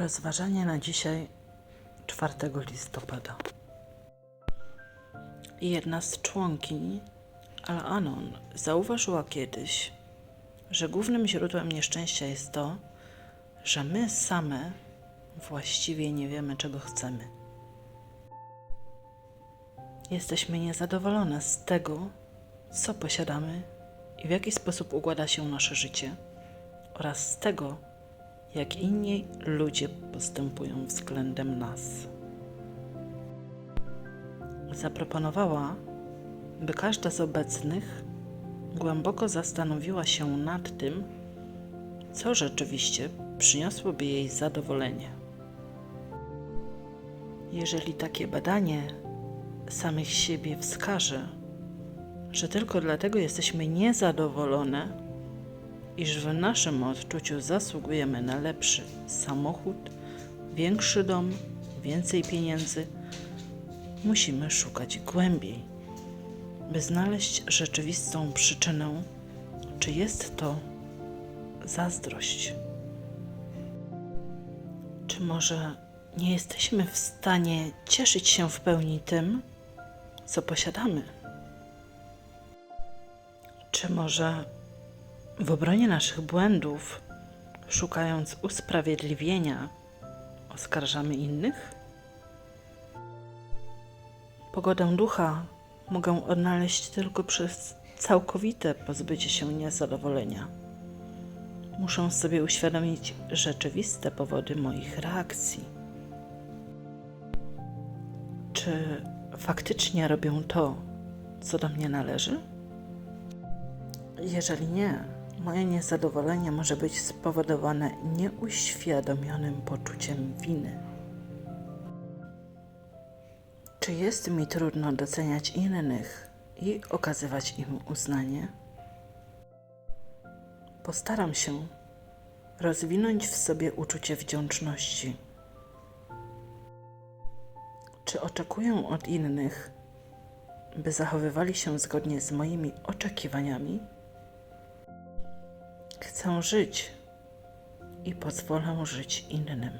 Rozważanie na dzisiaj 4 listopada. Jedna z członkiń Al-Anon zauważyła kiedyś, że głównym źródłem nieszczęścia jest to, że my same właściwie nie wiemy, czego chcemy. Jesteśmy niezadowolone z tego, co posiadamy i w jaki sposób układa się nasze życie, oraz z tego, jak inni ludzie postępują względem nas. Zaproponowała, by każda z obecnych głęboko zastanowiła się nad tym, co rzeczywiście przyniosłoby jej zadowolenie. Jeżeli takie badanie samych siebie wskaże, że tylko dlatego jesteśmy niezadowolone, iż w naszym odczuciu zasługujemy na lepszy samochód, większy dom, więcej pieniędzy, musimy szukać głębiej, by znaleźć rzeczywistą przyczynę, czy jest to zazdrość. Czy może nie jesteśmy w stanie cieszyć się w pełni tym, co posiadamy? Czy może w obronie naszych błędów, szukając usprawiedliwienia, oskarżamy innych? Pogodę ducha mogę odnaleźć tylko przez całkowite pozbycie się niezadowolenia. Muszę sobie uświadomić rzeczywiste powody moich reakcji. Czy faktycznie robię to, co do mnie należy? Jeżeli nie, moje niezadowolenie może być spowodowane nieuświadomionym poczuciem winy. Czy jest mi trudno doceniać innych i okazywać im uznanie? Postaram się rozwinąć w sobie uczucie wdzięczności. Czy oczekuję od innych, by zachowywali się zgodnie z moimi oczekiwaniami? Chcę żyć i pozwolę żyć innym.